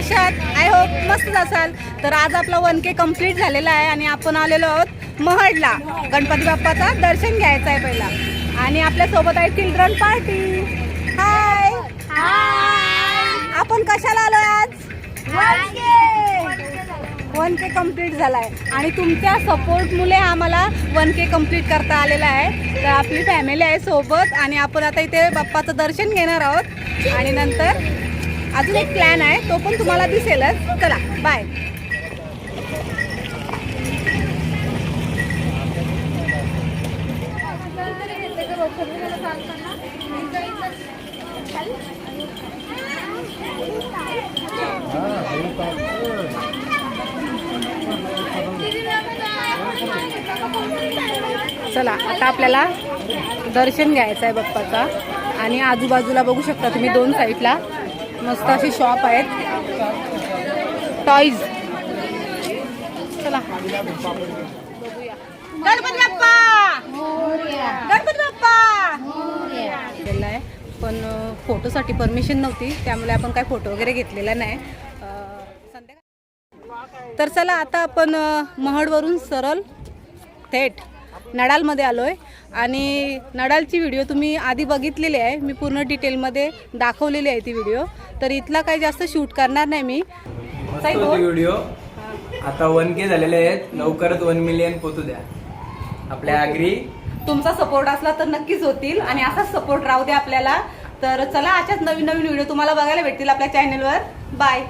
कशा आहात I hope मस्तच असाल. तर आज आपला वन के कंप्लीट झालेला आहे आणि आपण आलेलो आहोत महडला. गणपती बाप्पाचा दर्शन घ्यायचं आहे पहिला. आणि आपल्यासोबत आहे चिल्ड्रन पार्टी. हाय आपण कशाला आलोय आज? वन के कंप्लीट झालाय. आणि तुमच्या सपोर्ट मुले आम्हाला वन के कंप्लीट करता आलेला आहे. तर आपली फॅमिली आहे सोबत. आणि आपण आता इथे बाप्पाचं दर्शन घेणार आहोत. आणि नंतर अजून एक प्लॅन आहे तो पण तुम्हाला दिसेलच. चला बाय चला आता आपल्याला दर्शन घ्यायचं आहे बाप्पाचा. आणि आजूबाजूला बघू शकता तुम्ही दोन साईडला मस्त असे शॉप आहेत. टॉईज चला. बघूया. गणपती बाप्पा! गणपती बाप्पा! केलेला आहे पण फोटोसाठी परमिशन नव्हती. त्यामुळे आपण काय फोटो वगैरे घेतलेला नाही. संध्याकाळी तर चला आता आपण महडवरून सरळ थेट नडालमध्ये आलो आहे आणि नडालची व्हिडिओ तुम्ही आधी बघितलेली आहे. मी पूर्ण डिटेलमध्ये दाखवलेली आहे ती व्हिडिओ तर इथला काही जास्त शूट करणार नाही मी. व्हिडिओ आता वन के झालेले आहेत. लवकरच वन मिलियन पोचू द्या. आपल्या आगरी. तुमचा सपोर्ट असला तर नक्कीच होतील आणि असाच सपोर्ट राहू द्या आपल्याला. तर चला अशाच नवीन नवीन व्हिडिओ तुम्हाला बघायला भेटतील आपल्या चॅनलवर बाय